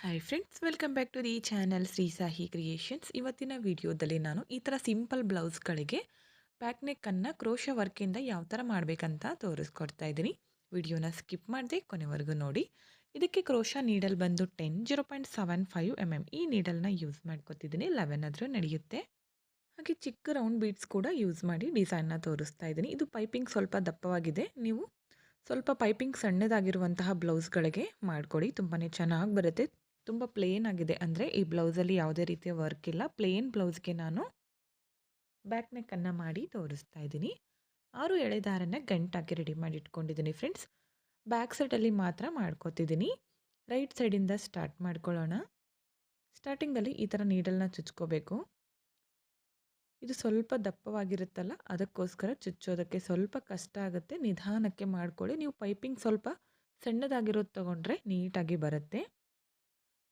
Hi friends welcome back to the channel Shri Sahi creations ಇವತ್ತಿನ ವಿಡಿಯೋದಲ್ಲಿ ನಾನು ಈ ಥರ ಸಿಂಪಲ್ ಬ್ಲೌಸ್ಗಳಿಗೆ ಪ್ಯಾಕ್ನೆಕ್ಕನ್ನು ಕ್ರೋಶ ವರ್ಕಿಂದ ಯಾವ ಥರ ಮಾಡಬೇಕಂತ ತೋರಿಸ್ಕೊಡ್ತಾ ಇದ್ದೀನಿ. ವಿಡಿಯೋನ ಸ್ಕಿಪ್ ಮಾಡದೆ ಕೊನೆವರೆಗೂ ನೋಡಿ. ಇದಕ್ಕೆ ಕ್ರೋಶ ನೀಡಲ್ ಬಂದು ten zero point seven five M M ಈ ನೀಡಲ್ನ ಯೂಸ್ ಮಾಡ್ಕೊತಿದ್ದೀನಿ. ಲೆವೆನ್ ಆದರೂ ನಡೆಯುತ್ತೆ. ಹಾಗೆ ಚಿಕ್ಕ ರೌಂಡ್ ಬೀಡ್ಸ್ ಕೂಡ ಯೂಸ್ ಮಾಡಿ ಡಿಸೈನ್ನ ತೋರಿಸ್ತಾ ಇದ್ದೀನಿ. ಇದು ಪೈಪಿಂಗ್ ಸ್ವಲ್ಪ ದಪ್ಪವಾಗಿದೆ. ನೀವು ಸ್ವಲ್ಪ ಪೈಪಿಂಗ್ ಸಣ್ಣದಾಗಿರುವಂತಹ ಬ್ಲೌಸ್ಗಳಿಗೆ ಮಾಡಿಕೊಡಿ. ತುಂಬಾ ಚೆನ್ನಾಗಿ ಬರುತ್ತೆ. ತುಂಬ ಪ್ಲೇನ್ ಆಗಿದೆ. ಅಂದರೆ ಈ ಬ್ಲೌಸಲ್ಲಿ ಯಾವುದೇ ರೀತಿಯ ವರ್ಕ್ ಇಲ್ಲ. ಪ್ಲೇನ್ ಬ್ಲೌಸ್ಗೆ ನಾನು ಬ್ಯಾಕ್ ನೆಕ್ಕನ್ನು ಮಾಡಿ ತೋರಿಸ್ತಾ ಇದ್ದೀನಿ. ಆರು ಎಳೆ ದಾರನ ಗಂಟಾಕಿ ರೆಡಿ ಮಾಡಿ ಇಟ್ಕೊಂಡಿದ್ದೀನಿ ಫ್ರೆಂಡ್ಸ್ ಬ್ಯಾಕ್ ಸೈಡಲ್ಲಿ ಮಾತ್ರ ಮಾಡ್ಕೋತಿದ್ದೀನಿ. ರೈಟ್ ಸೈಡಿಂದ ಸ್ಟಾರ್ಟ್ ಮಾಡ್ಕೊಳ್ಳೋಣ. ಸ್ಟಾರ್ಟಿಂಗಲ್ಲಿ ಈ ಥರ ನೀಡಲ್ನ ಚುಚ್ಕೋಬೇಕು. ಇದು ಸ್ವಲ್ಪ ದಪ್ಪವಾಗಿರುತ್ತಲ್ಲ, ಅದಕ್ಕೋಸ್ಕರ ಚುಚ್ಚೋದಕ್ಕೆ ಸ್ವಲ್ಪ ಕಷ್ಟ ಆಗುತ್ತೆ. ನಿಧಾನಕ್ಕೆ ಮಾಡ್ಕೊಳ್ಳಿ. ನೀವು ಪೈಪಿಂಗ್ ಸ್ವಲ್ಪ ಸಣ್ಣದಾಗಿರೋದು ತೊಗೊಂಡ್ರೆ ನೀಟಾಗಿ ಬರುತ್ತೆ.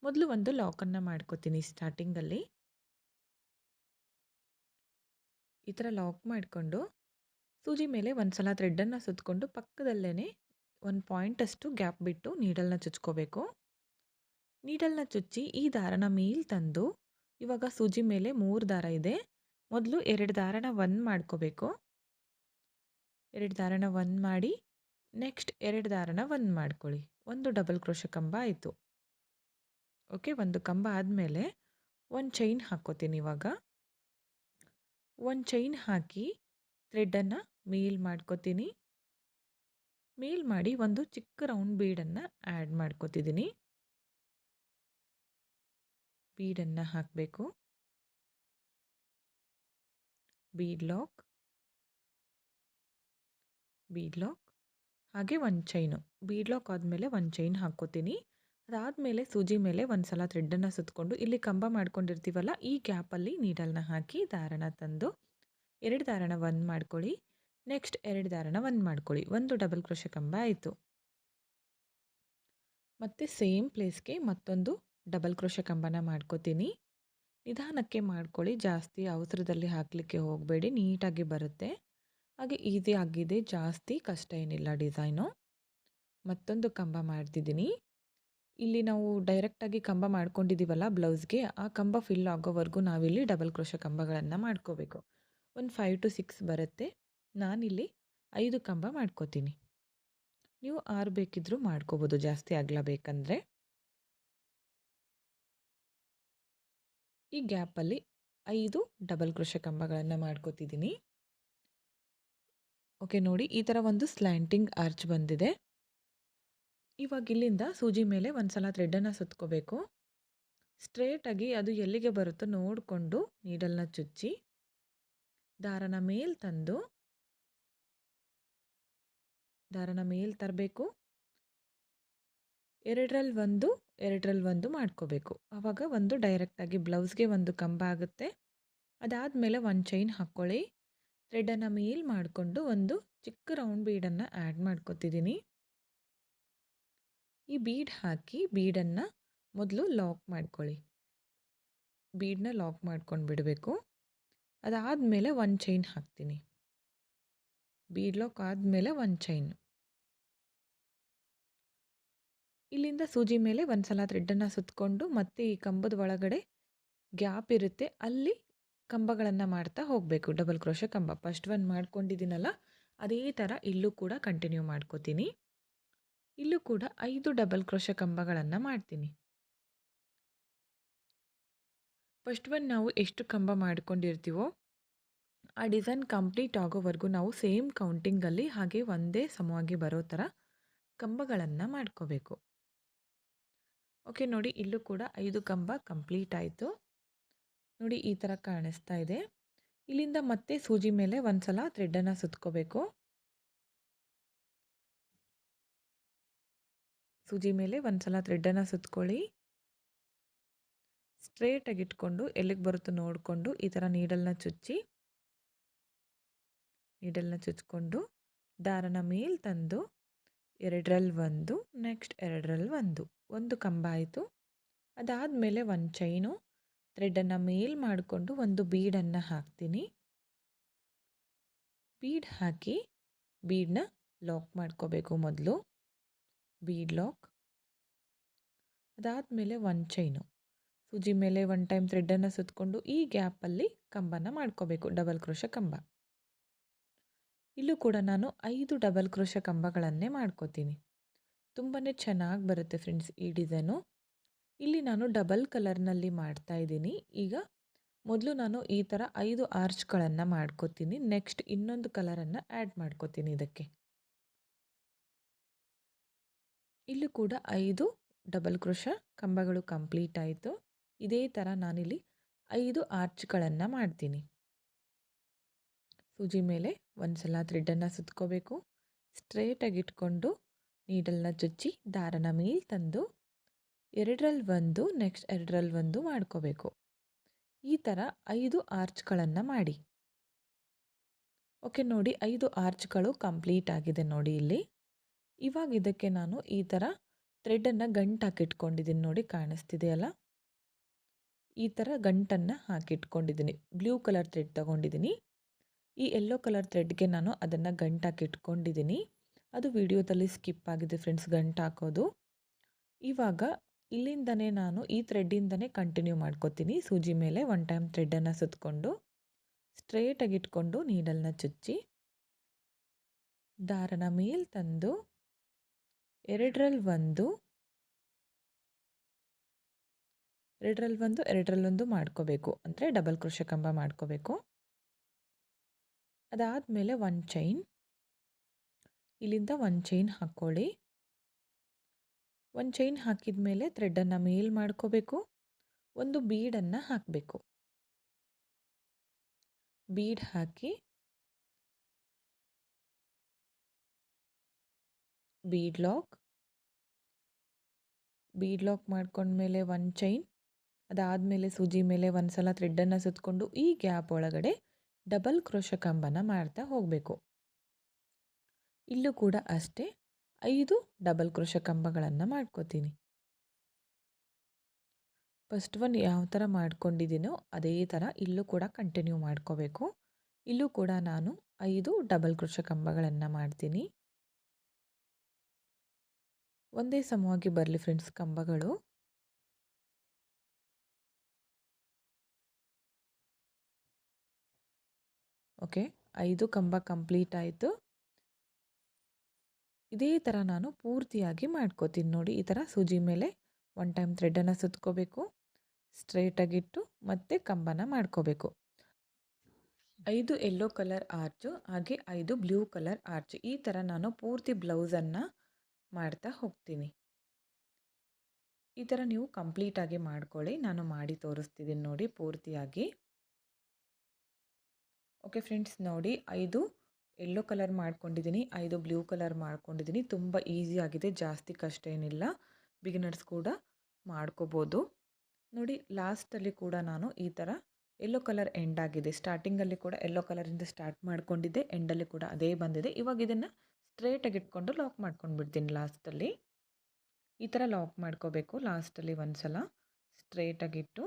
ಮೊದಲು ಒಂದು ಲಾಕನ್ನು ಮಾಡ್ಕೋತೀನಿ ಸ್ಟಾರ್ಟಿಂಗಲ್ಲಿ. ಈ ಥರ ಲಾಕ್ ಮಾಡಿಕೊಂಡು, ಸೂಜಿ ಮೇಲೆ ಒಂದು ಸಲ ಥ್ರೆಡ್ಡನ್ನು ಸುತ್ತಕೊಂಡು ಪಕ್ಕದಲ್ಲೇ ಒಂದು ಪಾಯಿಂಟಷ್ಟು ಗ್ಯಾಪ್ ಬಿಟ್ಟು ನೀಡಲ್ನ ಚುಚ್ಕೋಬೇಕು. ನೀಡಲ್ನ ಚುಚ್ಚಿ ಈ ದಾರನ ಮೇಲ್ ತಂದು, ಇವಾಗ ಸೂಜಿ ಮೇಲೆ ಮೂರು ದಾರ ಇದೆ. ಮೊದಲು ಎರಡು ದಾರನ ಒನ್ ಮಾಡ್ಕೋಬೇಕು. ಎರಡು ದಾರನ ಒನ್ ಮಾಡಿ, ನೆಕ್ಸ್ಟ್ ಎರಡು ದಾರನ ಒನ್ ಮಾಡ್ಕೊಳ್ಳಿ. ಒಂದು ಡಬಲ್ ಕ್ರೋಶ ಕಂಬ ಆಯಿತು. ಓಕೆ, ಒಂದು ಕಂಬ ಆದಮೇಲೆ ಒಂದು ಚೈನ್ ಹಾಕ್ಕೋತೀನಿ ಇವಾಗ. ಒಂದು ಚೈನ್ ಹಾಕಿ ಥ್ರೆಡ್ಡನ್ನು ಮೇಲ್ ಮಾಡ್ಕೋತೀನಿ. ಮೇಲ್ ಮಾಡಿ ಒಂದು ಚಿಕ್ಕ ರೌಂಡ್ ಬೀಡನ್ನು ಆ್ಯಡ್ ಮಾಡ್ಕೋತಿದ್ದೀನಿ. ಬೀಡನ್ನು ಹಾಕಬೇಕು. ಬೀಡ್ ಲಾಕ್ ಬೀಡ್ ಲಾಕ್ ಹಾಗೆ ಒಂದು ಚೈನು ಬೀಡ್ ಲಾಕ್ ಆದಮೇಲೆ ಒಂದು ಚೈನ್ ಹಾಕ್ಕೋತೀನಿ. ಅದಾದಮೇಲೆ ಸೂಜಿ ಮೇಲೆ ಒಂದು ಸಲ ಥ್ರೆಡ್ಡನ್ನು ಸುತ್ತಕೊಂಡು ಇಲ್ಲಿ ಕಂಬ ಮಾಡ್ಕೊಂಡಿರ್ತೀವಲ್ಲ, ಈ ಗ್ಯಾಪಲ್ಲಿ ನೀಡಲ್ನ ಹಾಕಿ ದಾರನ ತಂದು ಎರಡು ದಾರನ ಒಂದು ಮಾಡ್ಕೊಳ್ಳಿ, ನೆಕ್ಸ್ಟ್ ಎರಡು ದಾರನ ಒಂದು ಮಾಡ್ಕೊಳ್ಳಿ. ಒಂದು ಡಬಲ್ ಕ್ರೋಶ ಕಂಬ ಆಯಿತು. ಮತ್ತು ಸೇಮ್ ಪ್ಲೇಸ್ಗೆ ಮತ್ತೊಂದು ಡಬಲ್ ಕ್ರೋಶ ಕಂಬನ ಮಾಡ್ಕೋತೀನಿ. ನಿಧಾನಕ್ಕೆ ಮಾಡ್ಕೊಳ್ಳಿ, ಜಾಸ್ತಿ ಅವಸರದಲ್ಲಿ ಹಾಕಲಿಕ್ಕೆ ಹೋಗಬೇಡಿ, ನೀಟಾಗಿ ಬರುತ್ತೆ. ಹಾಗೆ ಈಸಿ ಆಗಿದೆ, ಜಾಸ್ತಿ ಕಷ್ಟ ಏನಿಲ್ಲ ಡಿಸೈನು. ಮತ್ತೊಂದು ಕಂಬ ಮಾಡ್ತಿದ್ದೀನಿ. ಇಲ್ಲಿ ನಾವು ಡೈರೆಕ್ಟಾಗಿ ಕಂಬ ಮಾಡ್ಕೊಂಡಿದ್ದೀವಲ್ಲ ಬ್ಲೌಸ್ಗೆ, ಆ ಕಂಬ ಫಿಲ್ ಆಗೋವರೆಗೂ ನಾವಿಲ್ಲಿ ಡಬಲ್ ಕ್ರೋಶ ಕಂಬಗಳನ್ನು ಮಾಡ್ಕೋಬೇಕು. ಒಂದು ಫೈವ್ ಟು ಸಿಕ್ಸ್ ಬರುತ್ತೆ. ನಾನಿಲ್ಲಿ ಐದು ಕಂಬ ಮಾಡ್ಕೋತೀನಿ. ನೀವು ಆರು ಬೇಕಿದ್ದರೂ ಮಾಡ್ಕೋಬೋದು, ಜಾಸ್ತಿ ಆಗಲ ಬೇಕಂದರೆ. ಈ ಗ್ಯಾಪಲ್ಲಿ ಐದು ಡಬಲ್ ಕ್ರೋಶ ಕಂಬಗಳನ್ನು ಮಾಡ್ಕೋತಿದ್ದೀನಿ. ಓಕೆ ನೋಡಿ, ಈ ಥರ ಒಂದು ಸ್ಲ್ಯಾಂಟಿಂಗ್ ಆರ್ಚ್ ಬಂದಿದೆ. ಇವಾಗ ಇಲ್ಲಿಂದ ಸೂಜಿ ಮೇಲೆ ಒಂದು ಸಲ ಥ್ರೆಡ್ಡನ್ನು ಸುತ್ಕೋಬೇಕು. ಸ್ಟ್ರೇಟಾಗಿ ಅದು ಎಲ್ಲಿಗೆ ಬರುತ್ತೋ ನೋಡಿಕೊಂಡು ನೀಡಲ್ನ ಚುಚ್ಚಿ, ದಾರನ ಮೇಲೆ ತಂದು, ದಾರನ ಮೇಲೆ ತರಬೇಕು. ಎರಡರಲ್ಲಿ ಒಂದು ಎರಡರಲ್ಲಿ ಒಂದು ಮಾಡ್ಕೋಬೇಕು. ಆವಾಗ ಒಂದು ಡೈರೆಕ್ಟಾಗಿ ಬ್ಲೌಸ್ಗೆ ಒಂದು ಕಂಬ ಆಗುತ್ತೆ. ಅದಾದಮೇಲೆ ಒಂದು ಚೈನ್ ಹಾಕ್ಕೊಳ್ಳಿ ಥ್ರೆಡನ್ನು ಮೇಲ್ ಮಾಡಿಕೊಂಡು ಒಂದು ಚಿಕ್ಕ ರೌಂಡ್ ಬೀಡನ್ನು ಆ್ಯಡ್ ಮಾಡ್ಕೊತಿದ್ದೀನಿ. ಈ ಬೀಡ್ ಹಾಕಿ ಬೀಡನ್ನು ಮೊದಲು ಲಾಕ್ ಮಾಡ್ಕೊಳ್ಳಿ. ಬೀಡನ್ನ ಲಾಕ್ ಮಾಡ್ಕೊಂಡು ಬಿಡಬೇಕು. ಅದಾದಮೇಲೆ ಒಂದು ಚೈನ್ ಹಾಕ್ತೀನಿ. ಬೀಡ್ ಲಾಕ್ ಆದಮೇಲೆ ಒಂದು ಚೈನ್. ಇಲ್ಲಿಂದ ಸೂಜಿ ಮೇಲೆ ಒಂದು ಸಲ ಥ್ರೆಡ್ಡನ್ನು ಸುತ್ತಕೊಂಡು ಮತ್ತೆ ಈ ಕಂಬದ ಒಳಗಡೆ ಗ್ಯಾಪ್ ಇರುತ್ತೆ. ಅಲ್ಲಿ ಕಂಬಗಳನ್ನು ಮಾಡ್ತಾ ಹೋಗಬೇಕು. ಡಬಲ್ ಕ್ರೋಶ ಕಂಬ. ಫಸ್ಟ್ ಒನ್ ಮಾಡ್ಕೊಂಡಿದ್ದೀನಲ್ಲ, ಅದೇ ಥರ ಇಲ್ಲೂ ಕೂಡ ಕಂಟಿನ್ಯೂ ಮಾಡ್ಕೋತೀನಿ. ಇಲ್ಲೂ ಕೂಡ ಐದು ಡಬಲ್ ಕ್ರೋಶ ಕಂಬಗಳನ್ನು ಮಾಡ್ತೀನಿ. ಫಸ್ಟ್ ಒನ್ ನಾವು ಎಷ್ಟು ಕಂಬ ಮಾಡಿಕೊಂಡಿರ್ತೀವೋ, ಆ ಡಿಸೈನ್ ಕಂಪ್ಲೀಟ್ ಆಗೋವರೆಗೂ ನಾವು ಸೇಮ್ ಕೌಂಟಿಂಗಲ್ಲಿ ಹಾಗೆ ಒಂದೇ ಸಮವಾಗಿ ಬರೋ ಥರ ಕಂಬಗಳನ್ನು ಮಾಡ್ಕೋಬೇಕು. ಓಕೆ, ನೋಡಿ ಇಲ್ಲೂ ಕೂಡ ಐದು ಕಂಬ ಕಂಪ್ಲೀಟ್ ಆಯಿತು. ನೋಡಿ ಈ ಥರ ಕಾಣಿಸ್ತಾ ಇದೆ. ಇಲ್ಲಿಂದ ಮತ್ತೆ ಸೂಜಿ ಮೇಲೆ ಒಂದು ಸಲ ಥ್ರೆಡ್ಡನ್ನು ಸುತ್ಕೋಬೇಕು. ಸೂಜಿ ಮೇಲೆ ಒಂದು ಸಲ ಥ್ರೆಡ್ಡನ್ನು ಸುತ್ಕೊಳ್ಳಿ. ಸ್ಟ್ರೇಟಾಗಿ ಇಟ್ಕೊಂಡು ಎಲ್ಲಿಗೆ ಬರುತ್ತೋ ನೋಡಿಕೊಂಡು ಈ ಥರ ನೀಡಲ್ನ ಚುಚ್ಚಿ. ನೀಡಲ್ನ ಚುಚ್ಕೊಂಡು ದಾರನ ಮೇಲೆ ತಂದು ಎರಡರಲ್ಲಿ ಒಂದು ನೆಕ್ಸ್ಟ್ ಎರಡರಲ್ಲಿ ಒಂದು. ಒಂದು ಕಂಬ ಆಯಿತು ಅದಾದಮೇಲೆ ಒಂದು ಚೈನು ಥ್ರೆಡನ್ನು ಮೇಲ್ ಮಾಡಿಕೊಂಡು ಒಂದು ಬೀಡನ್ನು ಹಾಕ್ತೀನಿ. ಬೀಡ್ ಹಾಕಿ ಬೀಡನ್ನ ಲಾಕ್ ಮಾಡ್ಕೋಬೇಕು ಮೊದಲು. Bead lock. ಅದಾದಮೇಲೆ ಒನ್ ಚೈನು. ಸೂಜಿ ಮೇಲೆ ಒನ್ ಟೈಮ್ ಥ್ರೆಡ್ಡನ್ನು ಸುತ್ತಕೊಂಡು ಈ ಗ್ಯಾಪಲ್ಲಿ ಕಂಬನ ಮಾಡ್ಕೋಬೇಕು, ಡಬಲ್ ಕ್ರೋಶ ಕಂಬ. ಇಲ್ಲೂ ಕೂಡ ನಾನು ಐದು ಡಬಲ್ ಕ್ರೋಶ ಕಂಬಗಳನ್ನೇ ಮಾಡ್ಕೋತೀನಿ. ತುಂಬಾ ಚೆನ್ನಾಗಿ ಬರುತ್ತೆ ಫ್ರೆಂಡ್ಸ್ ಈ ಡಿಸೈನು. ಇಲ್ಲಿ ನಾನು ಡಬಲ್ ಕಲರ್ನಲ್ಲಿ ಮಾಡ್ತಾ ಇದ್ದೀನಿ. ಈಗ ಮೊದಲು ನಾನು ಈ ಥರ ಐದು ಆರ್ಚ್ಗಳನ್ನು ಮಾಡ್ಕೋತೀನಿ, ನೆಕ್ಸ್ಟ್ ಇನ್ನೊಂದು ಕಲರನ್ನು ಆ್ಯಡ್ ಮಾಡ್ಕೋತೀನಿ ಇದಕ್ಕೆ. ಇಲ್ಲೂ ಕೂಡ ಐದು ಡಬಲ್ ಕ್ರೋಶ ಕಂಬಗಳು ಕಂಪ್ಲೀಟ್ ಆಯಿತು. ಇದೇ ಥರ ನಾನಿಲ್ಲಿ ಐದು ಆರ್ಚ್ಗಳನ್ನು ಮಾಡ್ತೀನಿ. ಸೂಜಿ ಮೇಲೆ ಒಂದು ಸಲ ಥ್ರೆಡ್ಡನ್ನು ಸುತ್ಕೋಬೇಕು. ಸ್ಟ್ರೇಟಾಗಿ ಇಟ್ಕೊಂಡು ನೀಡಲ್ನ ಚುಚ್ಚಿ ದಾರನ ಮೇಲೆ ತಂದು ಎರಡರಲ್ಲಿ ಒಂದು, ನೆಕ್ಸ್ಟ್ ಎರಡರಲ್ಲಿ ಒಂದು ಮಾಡ್ಕೋಬೇಕು. ಈ ಥರ ಐದು ಆರ್ಚ್ಗಳನ್ನು ಮಾಡಿ. ಓಕೆ, ನೋಡಿ ಐದು ಆರ್ಚ್ಗಳು ಕಂಪ್ಲೀಟ್ ಆಗಿದೆ ನೋಡಿ ಇಲ್ಲಿ. ಇವಾಗ ಇದಕ್ಕೆ ನಾನು ಈ ಥರ ಥ್ರೆಡನ್ನು ಗಂಟು ಹಾಕಿಟ್ಕೊಂಡಿದ್ದೀನಿ ನೋಡಿ ಕಾಣಿಸ್ತಿದೆಯಲ್ಲ? ಈ ಥರ ಗಂಟನ್ನು ಹಾಕಿಟ್ಕೊಂಡಿದ್ದೀನಿ ಬ್ಲೂ ಕಲರ್ ಥ್ರೆಡ್ ತೊಗೊಂಡಿದ್ದೀನಿ ಈ ಯೆಲ್ಲೋ ಕಲರ್ ಥ್ರೆಡ್ಗೆ ನಾನು ಅದನ್ನು ಗಂಟು ಹಾಕಿಟ್ಕೊಂಡಿದ್ದೀನಿ ಅದು ವಿಡಿಯೋದಲ್ಲಿ ಸ್ಕಿಪ್ ಆಗಿದೆ ಫ್ರೆಂಡ್ಸ್ ಗಂಟು ಹಾಕೋದು. ಇವಾಗ ಇಲ್ಲಿಂದನೇ ನಾನು ಈ ಥ್ರೆಡ್ಡಿಂದನೇ ಕಂಟಿನ್ಯೂ ಮಾಡ್ಕೋತೀನಿ. ಸೂಜಿ ಮೇಲೆ ಒನ್ ಟೈಮ್ ಥ್ರೆಡ್ಡನ್ನು ಸುತ್ತಕೊಂಡು ಸ್ಟ್ರೇಟಾಗಿ ಇಟ್ಕೊಂಡು ನೀಡಲ್ನ ಚುಚ್ಚಿ, ದಾರನ ಮೇಲೆ ತಂದು ಎರಡರಲ್ಲಿ ಒಂದು. ಎರಡರಲ್ಲಿ ಒಂದು ಎರಡರಲ್ಲೊಂದು ಮಾಡ್ಕೋಬೇಕು. ಅಂದರೆ ಡಬಲ್ ಕೃಷಿ ಕಂಬ ಮಾಡ್ಕೋಬೇಕು. ಅದಾದಮೇಲೆ ಒನ್ ಚೈನ್ ಇಲ್ಲಿಂದ ಒನ್ ಚೈನ್ ಹಾಕ್ಕೊಳ್ಳಿ ಒಂದು ಚೈನ್ ಹಾಕಿದ ಮೇಲೆ ಥ್ರೆಡ್ಡನ್ನು ಮೇಲ್ ಮಾಡ್ಕೋಬೇಕು. ಒಂದು ಬೀಡನ್ನು ಹಾಕಬೇಕು. ಬೀಡ್ ಹಾಕಿ ಬೀಡ್ ಲಾಕ್ ಬೀಡ್ ಲಾಕ್ ಮಾಡ್ಕೊಂಡ್ಮೇಲೆ ಒನ್ ಚೈನ್ ಅದಾದಮೇಲೆ ಸೂಜಿ ಮೇಲೆ ಒಂದು ಸಲ ಥ್ರೆಡ್ಡನ್ನು ಸುತ್ತಕೊಂಡು ಈ ಗ್ಯಾಪ್ ಒಳಗಡೆ ಡಬಲ್ ಕ್ರೋಶ ಕಂಬನ ಮಾಡ್ತಾ ಹೋಗಬೇಕು. ಇಲ್ಲೂ ಕೂಡ ಅಷ್ಟೇ, ಐದು ಡಬಲ್ ಕ್ರೋಶ ಕಂಬಗಳನ್ನು ಮಾಡ್ಕೋತೀನಿ. ಫಸ್ಟ್ ಒನ್ ಯಾವ ಥರ ಮಾಡ್ಕೊಂಡಿದ್ದೀನೋ ಅದೇ ಥರ ಇಲ್ಲೂ ಕೂಡ ಕಂಟಿನ್ಯೂ ಮಾಡ್ಕೋಬೇಕು. ಇಲ್ಲೂ ಕೂಡ ನಾನು ಐದು ಡಬಲ್ ಕ್ರೋಶ ಕಂಬಗಳನ್ನು ಮಾಡ್ತೀನಿ. ಒಂದೇ ಸಮವಾಗಿ ಬರಲಿ ಫ್ರೆಂಡ್ಸ್ ಕಂಬಗಳು. ಓಕೆ ಐದು ಕಂಬ ಕಂಪ್ಲೀಟ್ ಆಯಿತು. ಇದೇ ಥರ ನಾನು ಪೂರ್ತಿಯಾಗಿ ಮಾಡ್ಕೋತೀನಿ ನೋಡಿ, ಈ ಥರ ಸೂಜಿ ಮೇಲೆ ಒನ್ ಟೈಮ್ ಥ್ರೆಡನ್ನು ಸುತ್ಕೋಬೇಕು ಸ್ಟ್ರೈಟಾಗಿಟ್ಟು ಮತ್ತೆ ಕಂಬನ ಮಾಡ್ಕೋಬೇಕು. ಐದು ಎಲ್ಲೋ ಕಲರ್ ಆರ್ಚು ಹಾಗೆ ಐದು ಬ್ಲೂ ಕಲರ್ ಆರ್ಚ್ ಈ ಥರ ನಾನು ಪೂರ್ತಿ ಬ್ಲೌಸನ್ನು ಮಾಡ್ತಾ ಹೋಗ್ತೀನಿ. ಈ ಥರ ನೀವು ಕಂಪ್ಲೀಟಾಗಿ ಮಾಡ್ಕೊಳ್ಳಿ. ನಾನು ಮಾಡಿ ತೋರಿಸ್ತಿದ್ದೀನಿ ನೋಡಿ ಪೂರ್ತಿಯಾಗಿ. ಓಕೆ ಫ್ರೆಂಡ್ಸ್ ನೋಡಿ ಐದು ಎಲ್ಲೋ ಕಲರ್ ಮಾಡ್ಕೊಂಡಿದ್ದೀನಿ ಐದು ಬ್ಲೂ ಕಲರ್ ಮಾಡ್ಕೊಂಡಿದ್ದೀನಿ ತುಂಬ ಆಗಿದೆ, ಜಾಸ್ತಿ ಕಷ್ಟ ಏನಿಲ್ಲ. ಬಿಗಿನರ್ಸ್ ಕೂಡ ಮಾಡ್ಕೋಬೋದು. ನೋಡಿ ಲಾಸ್ಟಲ್ಲಿ ಕೂಡ ನಾನು ಈ ಥರ ಎಲ್ಲೋ ಕಲರ್ ಎಂಡ್ ಆಗಿದೆ. ಸ್ಟಾರ್ಟಿಂಗಲ್ಲಿ ಕೂಡ ಎಲ್ಲೋ ಕಲರಿಂದ ಸ್ಟಾರ್ಟ್ ಮಾಡ್ಕೊಂಡಿದ್ದೆ ಎಂಡಲ್ಲಿ ಕೂಡ ಅದೇ ಬಂದಿದೆ. ಇವಾಗ ಇದನ್ನು ಸ್ಟ್ರೇಟಾಗಿ ಇಟ್ಕೊಂಡು ಲಾಕ್ ಮಾಡ್ಕೊಂಡು ಬಿಡ್ತೀನಿ ಲಾಸ್ಟಲ್ಲಿ. ಈ ಥರ ಲಾಕ್ ಮಾಡ್ಕೋಬೇಕು ಲಾಸ್ಟಲ್ಲಿ ಒಂದು ಸಲ ಸ್ಟ್ರೇಟಾಗಿಟ್ಟು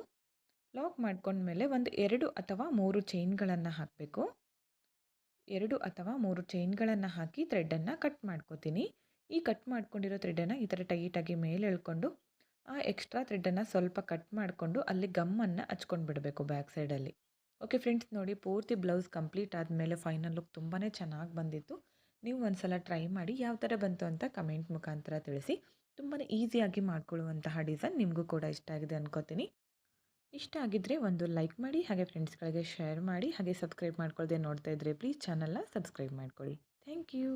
ಲಾಕ್ ಮಾಡ್ಕೊಂಡ್ಮೇಲೆ ಒಂದು ಎರಡು ಅಥವಾ ಮೂರು ಚೈನ್ಗಳನ್ನು ಹಾಕಬೇಕು. ಎರಡು ಅಥವಾ ಮೂರು ಚೈನ್ಗಳನ್ನು ಹಾಕಿ ಥ್ರೆಡ್ಡನ್ನು ಕಟ್ ಮಾಡ್ಕೋತೀನಿ. ಈ ಕಟ್ ಮಾಡ್ಕೊಂಡಿರೋ ಥ್ರೆಡ್ಡನ್ನು ಈ ಥರ ಟೈಟಾಗಿ ಮೇಲೆ ಎಳ್ಕೊಂಡು ಆ ಎಕ್ಸ್ಟ್ರಾ ಥ್ರೆಡ್ಡನ್ನು ಸ್ವಲ್ಪ ಕಟ್ ಮಾಡಿಕೊಂಡು ಅಲ್ಲಿ ಗಮ್ಮನ್ನು ಹಚ್ಕೊಂಡು ಬಿಡಬೇಕು ಬ್ಯಾಕ್ ಸೈಡಲ್ಲಿ. ಓಕೆ ಫ್ರೆಂಡ್ಸ್, ನೋಡಿ ಪೂರ್ತಿ ಬ್ಲೌಸ್ ಕಂಪ್ಲೀಟ್ ಆದಮೇಲೆ ಫೈನಲ್ ಲುಕ್ ತುಂಬಾ ಚೆನ್ನಾಗಿ ಬಂದಿತ್ತು. ನೀವು ಒಂದು ಸಲ ಟ್ರೈ ಮಾಡಿ ಯಾವ ಥರ ಬಂತು ಅಂತ ಕಮೆಂಟ್ ಮುಖಾಂತರ ತಿಳಿಸಿ. ತುಂಬಾ ಈಸಿಯಾಗಿ ಮಾಡ್ಕೊಳ್ಳುವಂತಹ ಡಿಸೈನ್ ನಿಮಗೂ ಕೂಡ ಇಷ್ಟ ಆಗಿದೆ ಅನ್ಕೋತೀನಿ. ಇಷ್ಟ ಆಗಿದ್ದರೆ ಒಂದು ಲೈಕ್ ಮಾಡಿ, ಹಾಗೆ ಫ್ರೆಂಡ್ಸ್ಗಳಿಗೆ ಶೇರ್ ಮಾಡಿ, ಹಾಗೆ ಸಬ್ಸ್ಕ್ರೈಬ್ ಮಾಡ್ಕೊಳ್ಳದೆ ನೋಡ್ತಾ ಇದ್ದರೆ ಪ್ಲೀಸ್ ಚಾನಲ್ನ ಸಬ್ಸ್ಕ್ರೈಬ್ ಮಾಡ್ಕೊಳ್ಳಿ. Thank you.